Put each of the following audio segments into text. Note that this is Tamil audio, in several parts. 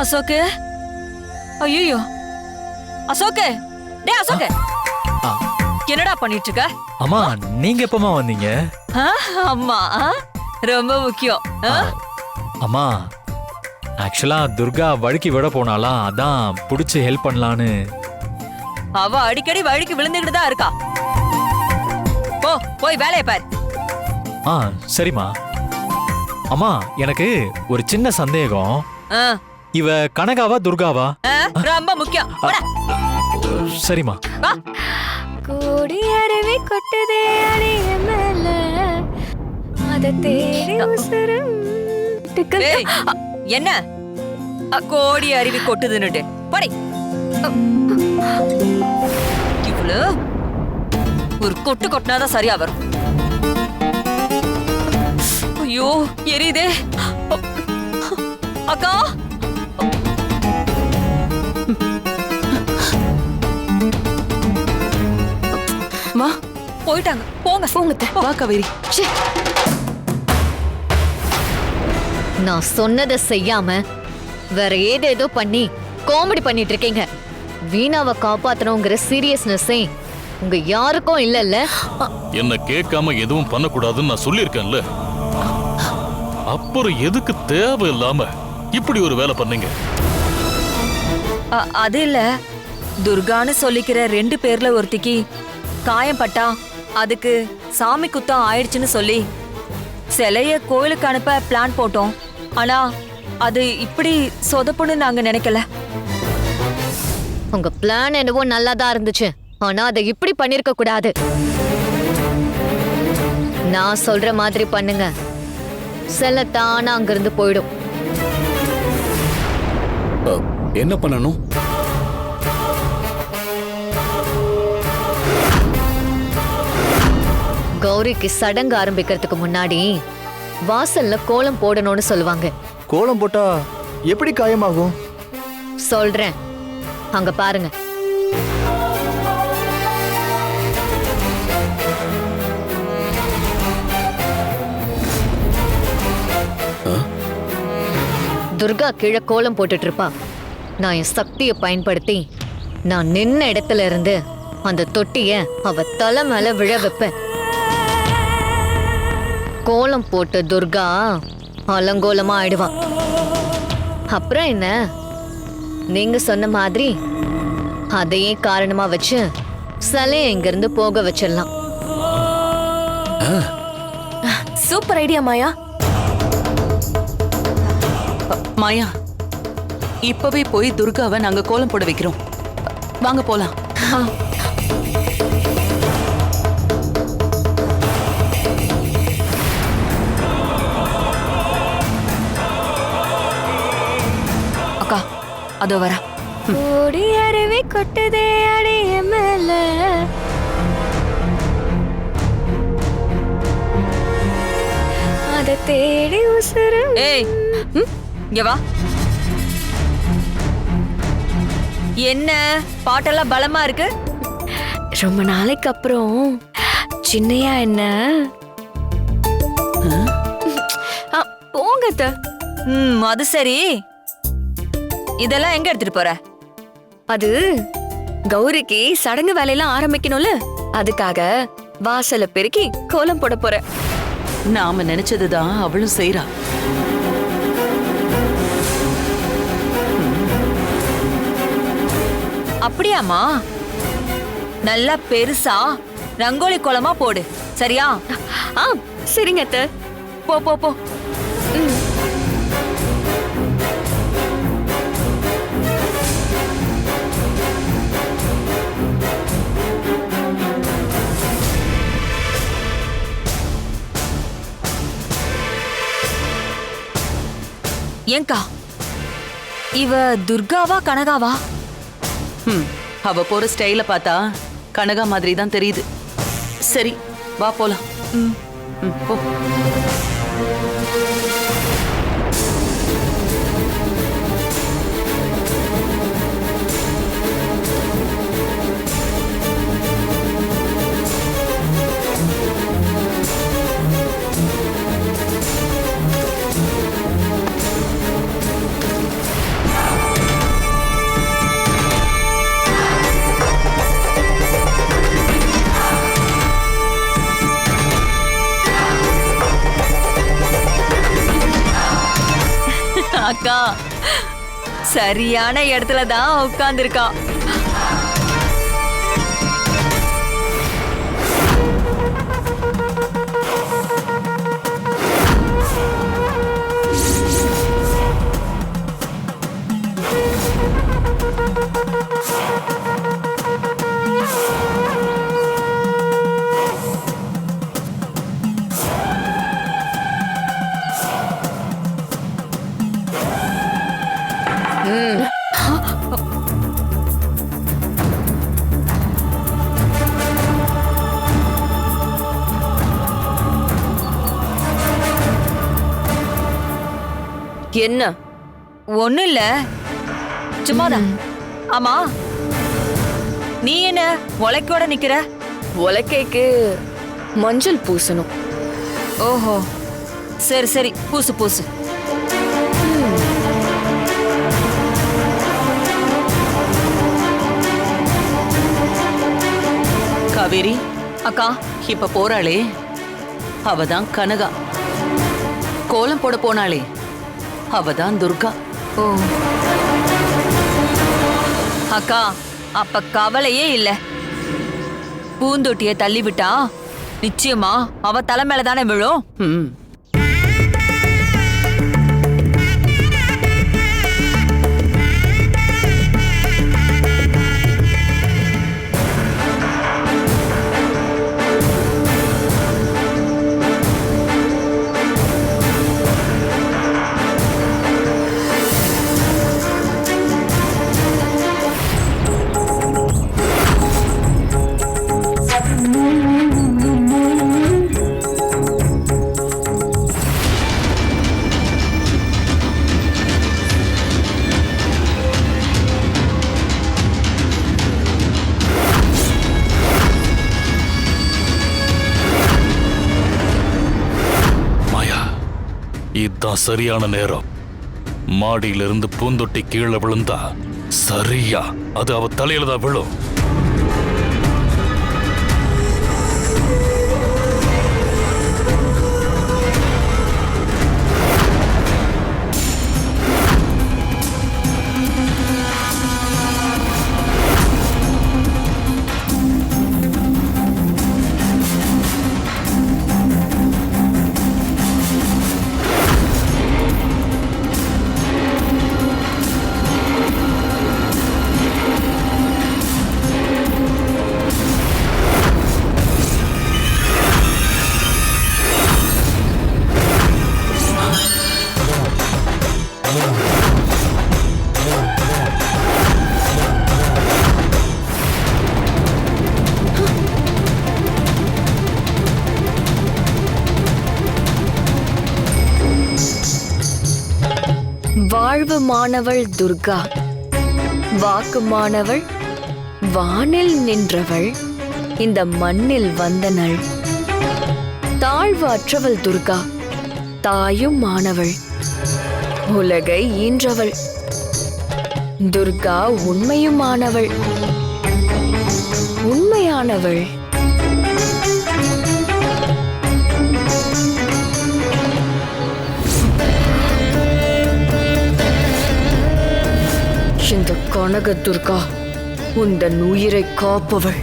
அசோக்கு? ஐயோ அசோக்கு. டே அசோக்கு. என்னடா பண்ணிட்டு இருக்க அம்மா நீங்க எப்பமா வந்தீங்க? அம்மா? ரொம்ப முக்கியம்? அம்மா ஆக்சுவலா துர்கா வழுக்கி விட போனாலாம் அதான் புடிச்சு ஹெல்ப் பண்ணலான்னு. அவ அடிக்கடி வழிக்கு விழுந்துகிட்டு தான் இருக்கா. போ போய் வேலையை பாரு. ஆ சரிம்மா. அம்மா எனக்கு ஒரு சின்ன சந்தேகம். ஆ, இவ கனகாவா துர்காவா? ரொம்ப முக்கியம். போடா. சரிம்மா. கோடி அருவி கொட்டுதே அடிய மேல. அத தேடி உசுரும். என்ன? அ, கோடி அருவி கொட்டுதுன்னுட்டு. போடி. இவ்வளவு ஒரு கொட்டு கொட்டினாதான் சரியா வரும். ஐயோ எரியுதே. அக்கா போயிட்டாங்க. போங்க. போங்க வா காவேரி. நான் சொன்னதை செய்யாம வேற ஏதேதோ பண்ணி காமெடி பண்ணிட்டு இருக்கீங்க. வீணாவை காப்பாத்தணுங்கிற சீரியஸ்னஸே உங்க யாருக்கும் இல்லல்ல? என்ன கேட்காம எதுவும் பண்ணக்கூடாதுன்னு நான் சொல்லியிருக்கேன்ல. அப்புறம் எதுக்கு தேவையில்லாம இப்படி ஒரு வேலை பண்ணீங்க? அ, அது இல்ல. துர்கான்னு சொல்லிக்கிற ரெண்டு பேர்ல ஒருத்திக்கு காயம் பட்டா அதுக்கு சாமி குத்தம் ஆயிடுச்சுன்னு சொல்லி சிலைய கோயிலுக்கு அனுப்ப பிளான் போட்டோம். ஆனா அது இப்படி சொதப்புன்னு நாங்க நினைக்கல. உங்க பிளான் என்னவோ நல்லாதான் இருந்துச்சு. ஆனா அதை இப்படி பண்ணிருக்க கூடாது. நான் சொல்ற மாதிரி பண்ணுங்க. செல்ல தானா அங்கிருந்து போயிடும். என்ன பண்ணணும்? கௌரிக்கு சடங்கு ஆரம்பிக்கிறதுக்கு முன்னாடி வாசல்ல கோலம் போடணும்னு சொல்லுவாங்க. கோலம் போட்டா எப்படி காயமாகும்? சொல்றேன். அங்க பாருங்க. துர்கா கீழே கோலம் போட்டுட்டு இருப்பா நான் என் சக்தியை பயன்படுத்தி நான் நின்ன இடத்துல இருந்து அந்த தொட்டிய அவ தலை மேல விழ வைப்பேன். கோலம் போட்ட துர்கா அலங்கோலமா ஆயிடுவா. அப்புறம் என்ன? நீங்க சொன்ன மாதிரி அதையே காரணமா வச்சு சிலைய இங்கிருந்து போக வச்சிடலாம். சூப்பர் ஐடியா மாயா. மாயா இப்பவே போய் துர்காவை நாங்க கோலம் போட வைக்கிறோம். வாங்க போலாம். அதோ வர. கோடி அருவி கொட்டுதே அடிய மேல. அத தேடி உசுரும். ஏய் இங்க வா. என்ன பாட்டெல்லாம் பலமா இருக்கு? ரொம்ப நாளைக்கு அப்புறம் சின்னையா என்ன? போங்க அது சரி. இதெல்லாம் எங்க எடுத்துட்டு போற? அது கௌரிக்கு சடங்கு வேலையெல்லாம் ஆரம்பிக்கணும்ல. அதுக்காக வாசல பெருக்கி கோலம் போட போறேன் நாம நினைச்சதுதான் அவளும் செய்றா. அப்படியாம்மா? நல்லா பெருசா ரங்கோலி கோலமா போடு. சரியா? ஆ சரிங்க அத்தை. போ போ போ. ஏங்கா. இவ துர்காவா கனகாவா? ம் அவ போற ஸ்டைல பார்த்தா கனகா மாதிரி தான் தெரியுது. சரி வா போலாம். ம். ம், போ. சரியான இடத்துல தான் உட்காந்துருக்கான் ஒண்ணும் இல்ல. சும்மாதான். ஆமா. நீ என்ன உலைக்கோட நிக்கிற? உலக்கைக்கு மஞ்சள் பூசணும். ஓஹோ. சரி சரி. பூசு பூசு. காவேரி அக்கா இப்ப போறாளே. அவ தான் கனகா. கோலம் போட போனாளே. அவ தான் துர்கா. ஓ. அக்கா அப்ப கவலையே இல்ல. பூந்தொட்டிய தள்ளிவிட்டா? நிச்சயமா அவ தலை மேல தானே விழும் சரியான நேரம். மாடியிலிருந்து பூந்தொட்டி கீழே விழுந்தா சரியா. அது அவ தலையில தான் விழும். வாழ்வு மாணவள் துர்கா. வாக்கு மாணவள் வானில் நின்றவள். இந்த மண்ணில் வந்தனள். தாழ்வு அற்றவள் துர்கா. தாயும் மாணவள். உலகை ஈன்றவள். துர்கா உண்மையுமானவள். உண்மையானவள். இந்த கனக துர்கா உந்தன் உயிரை காப்பவள்.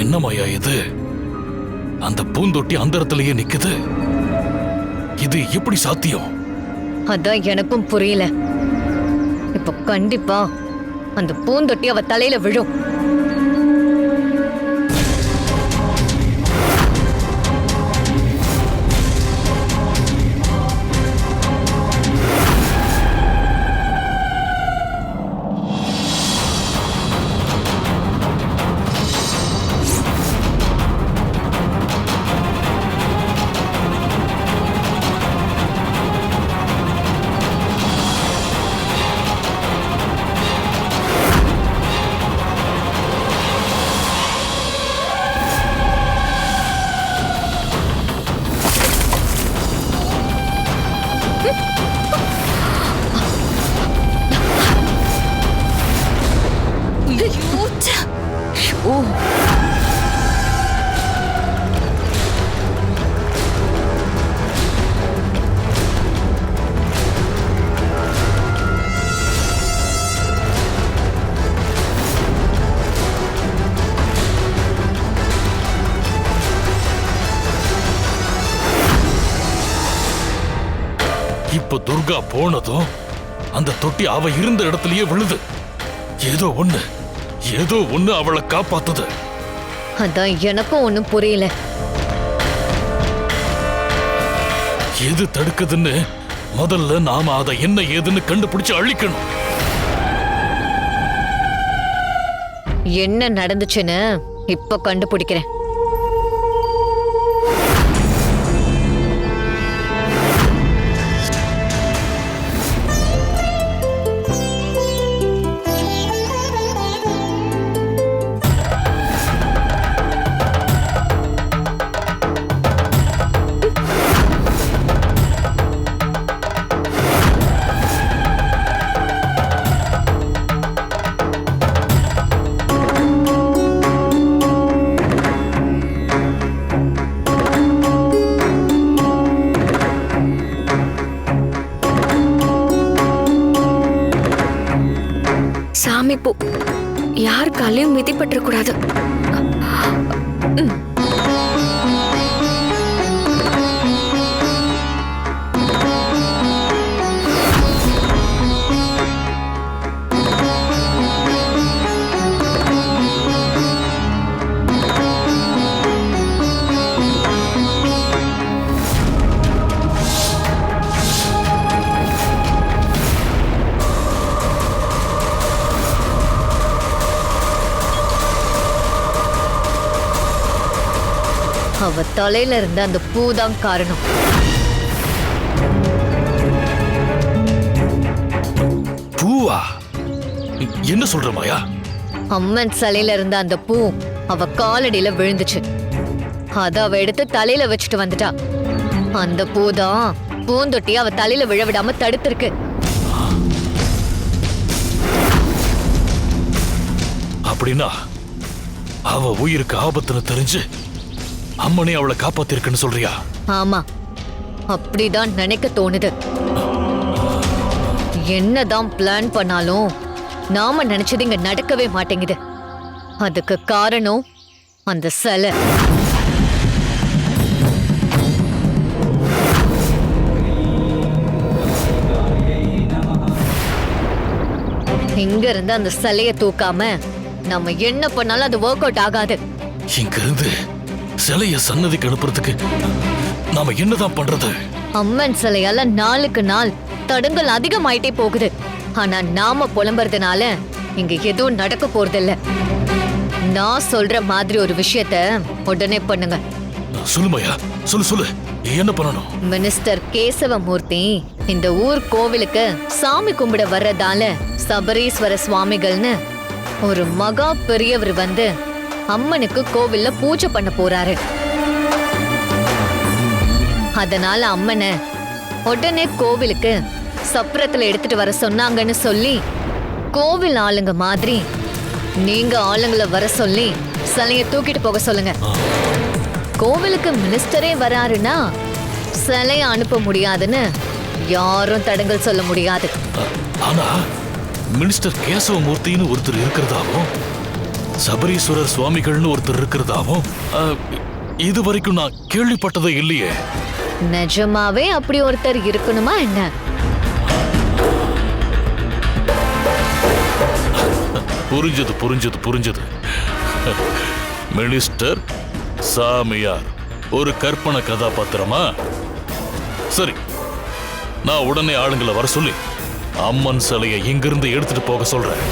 என்ன மாயா இது? அந்த பூந்தொட்டி அந்த இடத்துலயே நிக்குது. இது எப்படி சாத்தியம்? அதான் எனக்கும் புரியல. இப்ப கண்டிப்பா அந்த பூந்தொட்டி அவ தலையில விழும். துர்கா போனதும் அந்த தொட்டி அவ இருந்த இடத்துலயே விழுது. ஏதோ ஒண்ணு ஏதோ ஒண்ணு அவளை காப்பாத்துது. அதான் எனக்கும் ஒன்றும் புரியல. எது தடுக்குதுன்னு முதல்ல நாம அதை என்ன ஏதுன்னு கண்டுபிடிச்சு அழிக்கணும். என்ன நடந்துச்சுன்னு இப்ப கண்டுபிடிக்கிறேன். சாமி பூ. யார் காலையும் மிதிப்பட்டுற அவ தலையில இருந்த அந்த பூ தான் காரணம். பூவா? என்ன சொல்ற மாயா? அம்மன் சிலையில இருந்த அந்த பூ அவ காலடியில விழுந்துச்சு. அத அவ எடுத்து தலையில வச்சுட்டு வந்துட்டா. அந்த பூ தான் பூந்தொட்டி அவ தலையில விழ விடாம தடுத்திருக்கு. அப்படின்னா அவ உயிருக்கு ஆபத்துன்னு தெரிஞ்சு அம்மனே அவளை காப்பாத்திருக்குன்னு சொல்றியா? ஆமா. அப்படிதான் நினைக்க தோணுது. என்னதான் பிளான் பண்ணாலும் நாம நினைச்சது இங்க நடக்கவே மாட்டேங்குது. அதுக்கு காரணம் அந்த சிலை. இங்க இருந்து அந்த சிலைய தூக்காம நம்ம என்ன பண்ணாலும் அது ஒர்க் அவுட் ஆகாது. இங்க இருந்து சிலைய சன்னதிக்கு அனுப்புறதுக்கு நாம என்னதான் பண்றது? அம்மன் சிலையால நாளுக்கு நாள் தடங்கள் அதிகமாயிட்டே போகுது. ஆனா நாம புலம்புறதுனால இங்க எதுவும் நடக்க போறதில்ல. நான் சொல்ற மாதிரி ஒரு விஷயத்த உடனே பண்ணுங்க. சொல்லுமாயா? சொல்லு சொல்லு. என்ன பண்ணணும்? மினிஸ்டர் கேசவமூர்த்தி இந்த ஊர் கோவிலுக்கு சாமி கும்பிட வர்றதால சபரீஸ்வர சுவாமிகள்னு ஒரு மகா பெரியவர் வந்து அம்மனுக்கு கோவில்ல பூஜை பண்ண போறாரு. அதனால அம்மனை உடனே கோவிலுக்கு சப்பரத்துல எடுத்துட்டு வர சொன்னாங்கன்னு சொல்லி கோவில் ஆளுங்க மாதிரி நீங்க ஆளுங்களை வர சொல்லி சிலைய தூக்கிட்டு போக சொல்லுங்க. கோவிலுக்கு மினிஸ்டரே வராருன்னா சிலைய அனுப்ப முடியாதுன்னு யாரும் தடங்கல் சொல்ல முடியாது. ஆனா மினிஸ்டர் கேசவமூர்த்தின்னு ஒருத்தர் இருக்கிறதாவும் சபரீஸ்வரர் சுவாமிகள்னு ஒருத்தர் இருக்கிறதாவும் இது வரைக்கும் நான் கேள்விப்பட்டதே இல்லையே. நிஜமாவே அப்படி ஒருத்தர் இருக்கணுமா என்ன? புரிஞ்சது புரிஞ்சது புரிஞ்சது. மினிஸ்டர் சாமியார் ஒரு கற்பனை கதாபாத்திரமா? சரி நான் உடனே ஆளுங்களை வர சொல்லி அம்மன் சிலையை இங்கிருந்து எடுத்துட்டு போக சொல்றேன்.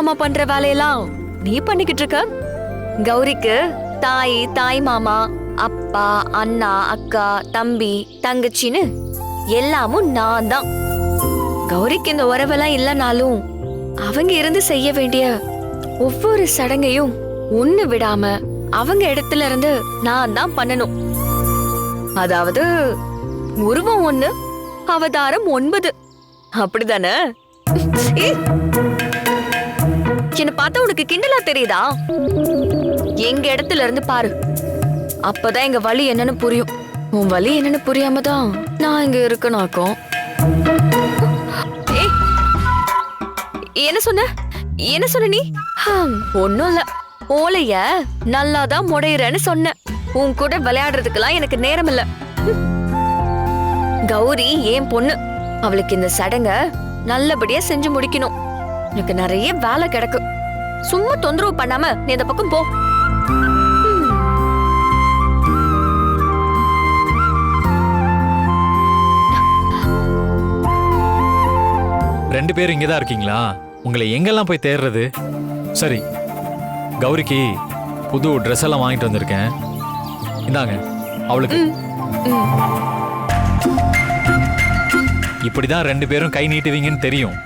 மாமா பண்ற வேலையெல்லாம் நீ பண்ணிக்கிட்டு இருக்க? கௌரிக்கு தாய் தாய் மாமா அப்பா அண்ணா அக்கா தம்பி தங்கச்சின்னு எல்லாமும் நான் தான். கௌரிக்கு இந்த உறவெல்லாம் இல்லைனாலும் அவங்க இருந்து செய்ய வேண்டிய ஒவ்வொரு சடங்கையும் ஒண்ணு விடாம அவங்க இடத்துல இருந்து நான் தான் பண்ணணும். அதாவது உருவம் ஒண்ணு அவதாரம் ஒன்பது. அப்படிதானே? என்ன பார்த்தா உனக்கு கிண்டலா தெரியுதா? எங்க இடத்துல இருந்து பாரு. அப்பதான் எங்க வழி என்னன்னு புரியும். உன் வழி என்னன்னு புரியாம தான் நான் இங்க இருக்கனாக்கும் என்ன சொன்ன? என்ன சொன்ன நீ? ஹம், ஒண்ணும் இல்ல. ஓலைய நல்லாதான் முடையிறேன்னு சொன்ன. உன் கூட விளையாடுறதுக்கெல்லாம் எனக்கு நேரம் இல்ல. கௌரி ஏன் பொண்ணு. அவளுக்கு இந்த சடங்க நல்லபடியா செஞ்சு முடிக்கணும். எனக்கு நிறைய வேலை கிடக்கு. சும்மா தொந்தரவு பண்ணாம நீ இந்த பக்கம் போ. ரெண்டு பேரும் இங்கே தான் இருக்கீங்களா? உங்களை எங்கெல்லாம் போய் தேடுறது? சரி கௌரிக்கு புது ட்ரெஸ் எல்லாம் வாங்கிட்டு வந்திருக்கேன். இந்தாங்க அவளுக்கு. இப்படிதான் ரெண்டு பேரும் கை நீட்டுவீங்கன்னு தெரியும்.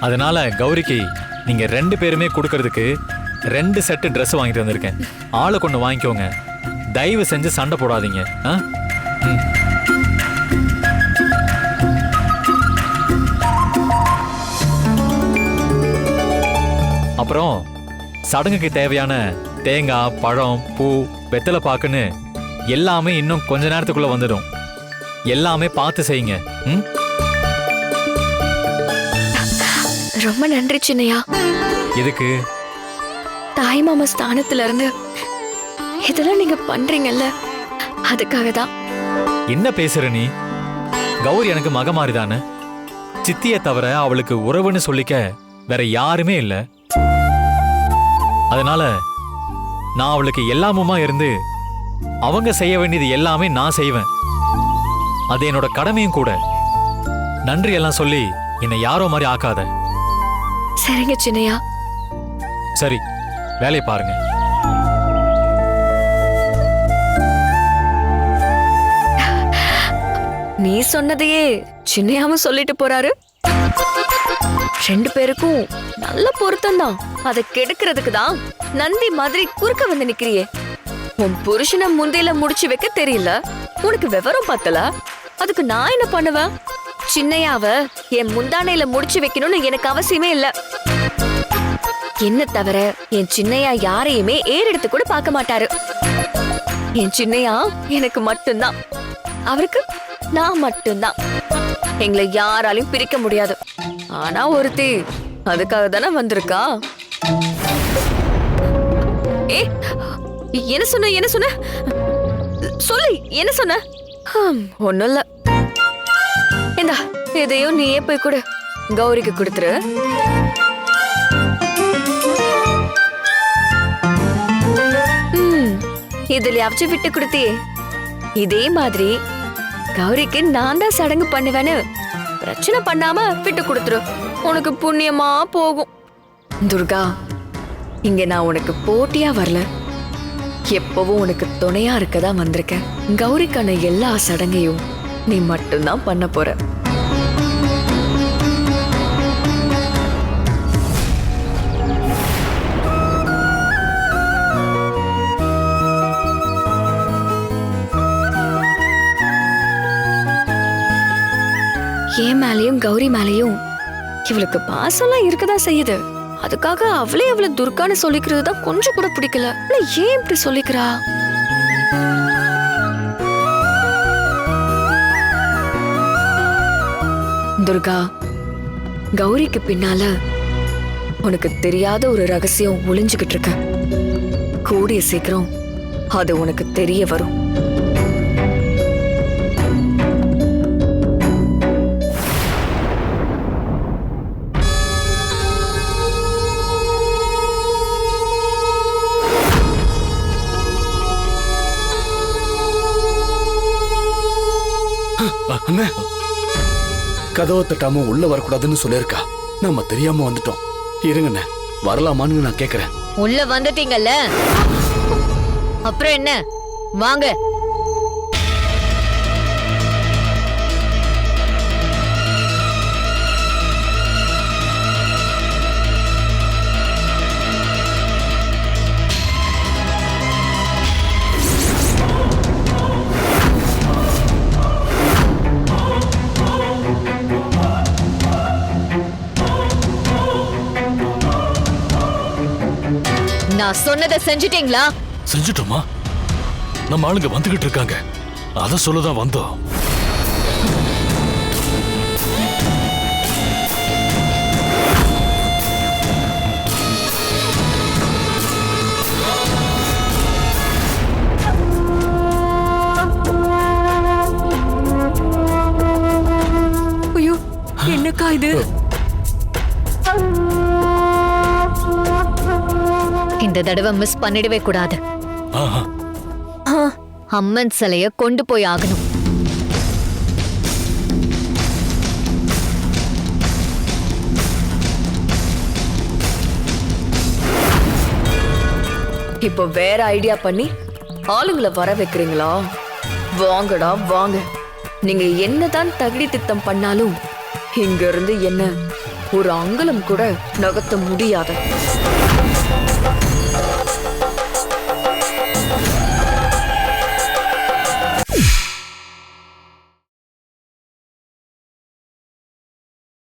அதனால கௌரிக்கு நீங்க ரெண்டு பேருமே கொடுக்கறதுக்கு ரெண்டு செட்டு ட்ரெஸ் வாங்கிட்டு வந்திருக்கேன். ஆளை கொண்டு வாங்கிக்கோங்க. தயவு செஞ்சு சண்டை போடாதீங்க. ஆ? ம். அப்புறம் சடங்குக்கு தேவையான தேங்காய் பழம் பூ வெத்தலை பாக்குன்னு எல்லாமே இன்னும் கொஞ்ச நேரத்துக்குள்ள வந்துடும். எல்லாமே பார்த்து செய்யுங்க. ம்? ரொம்ப நன்றி சின்னையா. எதுக்கு? தாய் மாமா ஸ்தானத்துல இருந்து இதெல்லாம் நீங்க பண்றீங்கல்ல அதுக்காக தான் என்ன பேசுற நீ? கௌரி எனக்கு மக மாதிரிதானே சித்தியை தவிர அவளுக்கு உறவுன்னு சொல்லிக்க வேற யாருமே இல்ல. அதனால நான் அவளுக்கு எல்லாமுமா இருந்து அவங்க செய்ய வேண்டியது எல்லாமே நான் செய்வேன். அது என்னோட கடமையும் கூட. நன்றி எல்லாம் சொல்லி என்னை யாரோ மாதிரி ஆக்காத. சரிங்க சின்னையா. சரி வேலையை பாருங்க. நீ சொன்னதையே சின்னையாவும் சொல்லிட்டு போறாரு. ரெண்டு பேருக்கும் நல்ல பொருத்தம் தான் அதை கெடுக்கிறதுக்கு தான் நந்தி மாதிரி குறுக்க வந்து நிக்கிறியே. உன் புருஷனை முந்தையில முடிச்சு வைக்க தெரியல. உனக்கு விவரம் பத்தல? அதுக்கு நான் என்ன பண்ணுவேன்? சின்னையாவ என் முந்தானையில முடிச்சு வைக்கணும்னு எனக்கு அவசியமே இல்ல. என்ன தவிர என் சின்னையா யாரையுமே ஏறெடுத்து கூட பார்க்க மாட்டாரு. என் சின்னையா எனக்கு மட்டும்தான். அவருக்கு நான் மட்டும்தான். எங்களை யாராலையும் பிரிக்க முடியாது. ஆனா ஒருத்தி அதுக்காக தானே வந்திருக்கா? ஏ என்ன சொன்ன என்ன சொன்ன? சொல்லு என்ன சொன்ன? ஹம், ஒண்ணும் இல்ல. இந்தா இதையும் நீயே போய் கொடு. கௌரிக்கு கொடுத்துரு. இதுலயாச்சும் விட்டு கொடுத்தியே. இதே மாதிரி கௌரிக்கு நான் தான் சடங்கு பண்ணுவேன்னு பிரச்சனை பண்ணாம விட்டு கொடுத்துரு. உனக்கு புண்ணியமா போகும். துர்கா இங்க நான் உனக்கு போட்டியா வரல. எப்பவும் உனக்கு துணையா இருக்கதான் வந்திருக்கேன். கௌரிக்கான எல்லா சடங்கையும் நீ மட்டும்தான் பண்ண போற. கௌரி மேலயும் இவளுக்கு பாசம்லாம் இருக்கதான் செய்யுது. அதுக்காக அவளே அவளை துர்கான்னு சொல்லிக்கிறது தான் கொஞ்சம் கூட பிடிக்கல. ஏன் இப்படி சொல்லிக்கிறா? துர்கா கௌரிக்கு பின்னால உனக்கு தெரியாத ஒரு ரகசியம் ஒளிஞ்சுகிட்டு இருக்க. கூடிய சீக்கிரம் அது உனக்கு தெரிய வரும். கதவை தட்டாம உள்ள வரக்கூடாதுன்னு சொல்லியிருக்கா. நம்ம தெரியாம வந்துட்டோம். இருங்கண்ண வரலாமான்னு நான் கேக்குறேன். உள்ள வந்துட்டீங்கல்ல? அப்புறம் என்ன? வாங்க. நான் சொன்னதை செஞ்சிட்டீங்களா? செஞ்சுட்டோமா? நம்ம ஆளுங்க வந்துகிட்டு இருக்காங்க. அத சொல்லதான் வந்தோம். ஐயோ என்னக்கா இது? இந்த தடவை மிஸ் பண்ணிடவே கூடாது. அம்மன் சிலைய கொண்டு போய் ஆகணும். இப்போ வேற ஐடியா பண்ணி ஆளுங்களை வர வைக்கிறீங்களா? வாங்கடா வாங்க. நீங்க என்னதான் தகுதி திட்டம் பண்ணாலும் இங்க இருந்து என்ன? ஒரு அங்குலம் கூட நகர்த்த முடியாது.